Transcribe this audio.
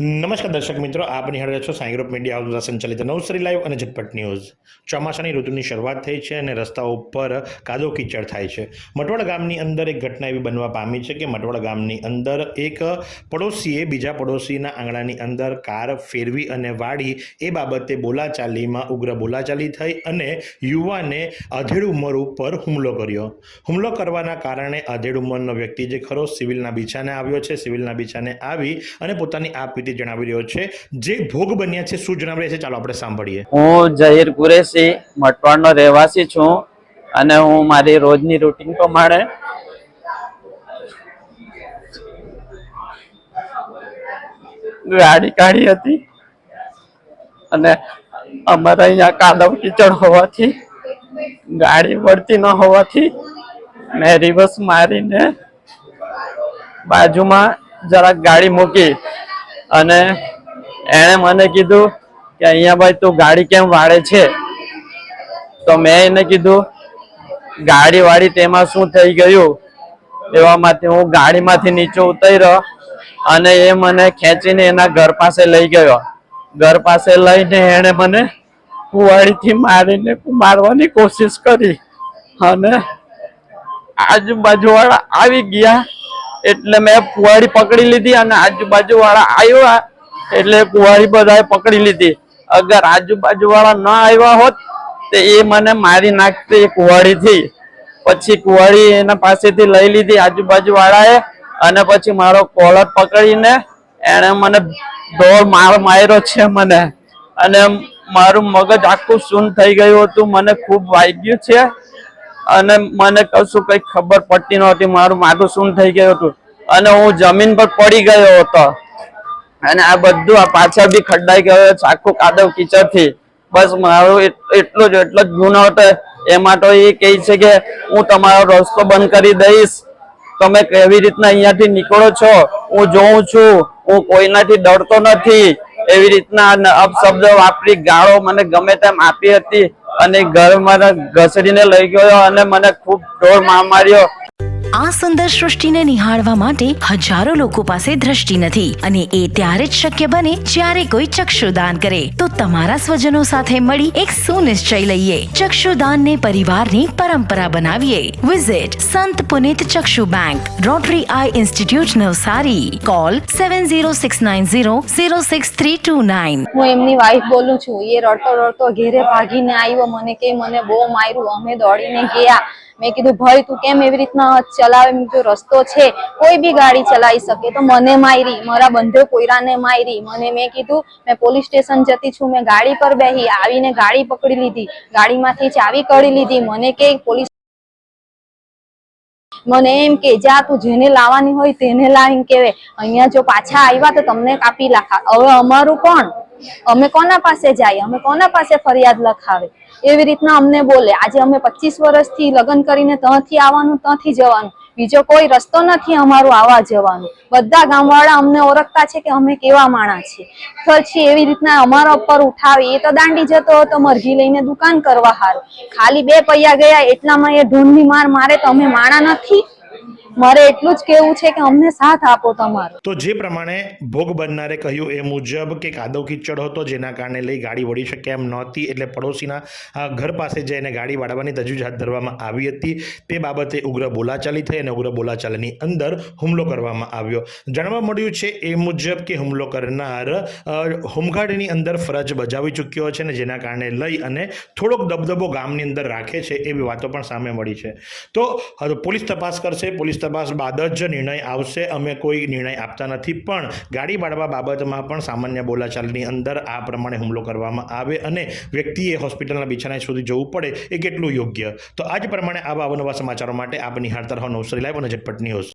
નમસ્કાર દર્શક મિત્રો, આપ નિહાળ રહ્યા છો સાંઈ ગ્રુપ મીડિયા હાઉસ દ્વારા સંચાલિત નવસરી લાઈવ અને ઝટપટ ન્યૂઝ. ચોમાસાની ઋતુની શરૂઆત થઈ છે અને રસ્તાઓ પર કાદો કીચડ થાય છે. મટવાડ ગામની અંદર એક ઘટના એવી બનવા પામી છે કે મટવાડ ગામની અંદર એક પડોશીએ બીજા પડોશીના આંગણાની અંદર કાર ફેરવી અને વાળી એ બાબતે બોલાચાલીમાં ઉગ્ર બોલાચાલી થઈ અને યુવાને અધેડ ઉંમર ઉપર હુમલો કર્યો. હુમલો કરવાના કારણે અધેડ ઉંમરનો વ્યક્તિ જે ખરો, સિવિલના બીછાને આવ્યો છે, સિવિલના બીછાને આવી અને પોતાની આ પીટી જણાવી રહ્યો છે. જે ભોગ બન્યા છે, શું જણાવી રહ્યા છે? ચાલો આપણે સાંભળીએ. હું જહીર કુરેશી મટવાડનો રહેવાસી છું અને હું મારી રોજની રૂટીન પ્રમાણે ગાડી કાઢી હતી અને અમારા અહીંયા કાદવ કીચડ હોવાથી, ગાડી વળતી ન હોવાથી મેં રિવર્સ મારીને બાજુમાં જરાક ગાડી મૂકી અને એણે મને કીધું કે અહીંયા ભાઈ તું ગાડી કેમ વાળે છે? તો મેં એને કીધું, ગાડી વાળી તેમાં શું થઈ ગયું? એવામાંથી હું ગાડીમાંથી નીચે ઉતર્યો અને એ મને ખેંચીને એના ઘર પાસે લઈ ગયો. ઘર પાસે લઈને એણે મને કુવાડીથી મારીને મારવાની કોશિશ કરી અને આજુબાજુવાળા આવી ગયા. એટલે મેં કુવાડી પકડી લીધી અને આજુબાજુ વાળા આવ્યા. એટલે કુવાડી બધાએ પકડી લીધી. અગર આજુબાજુ વાળા ન આવ્યા હોત, તો એ મને મારી નાખતી કુવાડીથી. પછી કુવાડી એના પાસેથી લઈ લીધી આજુબાજુ વાળાએ અને પછી મારો કોલર પકડીને એણે મને દોડ માર માર્યો છે મને. અને મારું મગજ આખું શૂન થઈ ગયું હતું. મને ખૂબ વાગ્યું છે. અને મને કશું કઈ ખબર પડતી નહોતી. મારું માથું શું થઈ ગયું હતું. અને હું જમીન પર પડી ગયો હતો. અને આ બધું આ પાછળ બી ખડડાઈ ગયો આખું કાદવ કીચડથી. બસ મારો એટ- એટલો જ એટલો જ ગુનો હતો. એમાં તો એ કહે છે કે હું તમારો રસ્તો બંધ કરી દઈશ. તમે કેવી રીતના અહીંયાથી નીકળો છો? હું જોઉં છું. હું કોઈનાથી ડરતો નથી. એવી રીતના અપશબ્દો વાપરી ગાળો મને ગમે તેમ આપી હતી. અને ઘર મારા ઘસડીને લઈ ગયો અને મને ખૂબ ઢોર માર માર્યો. આ સુંદર સૃષ્ટિને નિહાળવા માટે હજારો લોકો પાસે દ્રષ્ટિ નથી અને એ ત્યારે જ શક્ય બને જ્યારે કોઈ ચક્ષુદાન કરે. તો તમારા સ્વજનો સાથે મળી એક સુનિશ્ચય લઈએ. ચક્ષુદાનને પરિવારની પરંપરા બનાવીએ. Visit Sant Punit Chakshu bank Rotary eye institute Navsari. Call seven zero six nine zero zero six three two nine હું એમની વાઈફ બોલું છું. એ રડતો રડતો ઘેરે ભાગીને આવ્યો. મને કે, મને બહુ માર્યું. અમે દોડીને ગયા. મેં કીધું, ભાઈ, તું કેમ એવી રીતના ચલાવે? જો રસ્તો છે. કોઈ બી ગાડી ચલાવી શકે. તો મને મારી, મારા બંધે કોયરાને મારી. મને મેં કીધું, મેં પોલીસ સ્ટેશન જતી છું. મેં ગાડી પર બેહી આવીને ગાડી પકડી લીધી. ગાડીમાંથી ચાવી કાઢી લીધી. મને કે, પોલીસ મને એમ કે, જા, તું જેને લાવવાની હોય તેને લાવીને કેવે અહીંયા જો પાછા આવ્યા તો તમને કાપી લાખા. હવે અમારું કોણ? અમે કોના પાસે જાય? અમે કોના પાસે ફરિયાદ લખાવે? એવી રીતના અમને બોલે, આજે અમે પચીસ વર્ષથી લગ્ન કરીને ત્યાંથી આવવાનું, ત્યાંથી જવાનું. બીજો કોઈ રસ્તો નથી અમારું આવવા જવાનું. બધા ગામવાળા અમને ઓળખતા છે કે અમે કેવા માણા છીએ. પછી એવી રીતના અમારા ઉપર ઉઠાવી, એ તો દાંડી જતો હતો, મરઘી લઈને દુકાન કરવા હારું. ખાલી બે પૈયા ગયા, એટલામાં એ ઢૂંઢની માર મારે તો અમે માણા નથી. મારે એટલું જ કેવું છે કે અમને સાથ આપો તમારો. તો જે પ્રમાણે ભોગ બનનારે કહ્યું એ મુજબ કે કાદવ કિચડ હતો, જેના કારણે લઈ ગાડી વળી શકે એમ નહોતી, એટલે પડોશીના ઘર પાસે જઈને ગાડી વાળવાની તજવીજ હાથ ધરવામાં આવી હતી. તે બાબતે ઉગ્ર બોલાચાલી થઈ અને ઉગ્ર બોલાચાલીની અંદર હુમલો કરવામાં આવ્યો. જાણવા મળ્યું છે એ મુજબ કે હુમલો કરનાર હોમગાર્ડની અંદર ફરજ બજાવી ચૂક્યો છે ને જેના કારણે લઈ અને થોડોક દબદબો ગામની અંદર રાખે છે એવી વાતો પણ સામે મળી છે. તો પોલીસ તપાસ કરશે, પોલીસ બાદ જ નિર્ણય આવશે. અમે કોઈ નિર્ણય આપતા નથી. પણ ગાડી બાળવા બાબતમાં પણ સામાન્ય બોલાચાલની અંદર આ પ્રમાણે હુમલો કરવામાં આવે અને વ્યક્તિએ હોસ્પિટલના બિછાના સુધી જવું પડે એ કેટલું યોગ્ય? તો આ જ પ્રમાણે આવા અવનવા સમાચારો માટે આપ નિહાળતા રહો નવસરી લાઈવ અને ઝટપટ ન્યૂઝ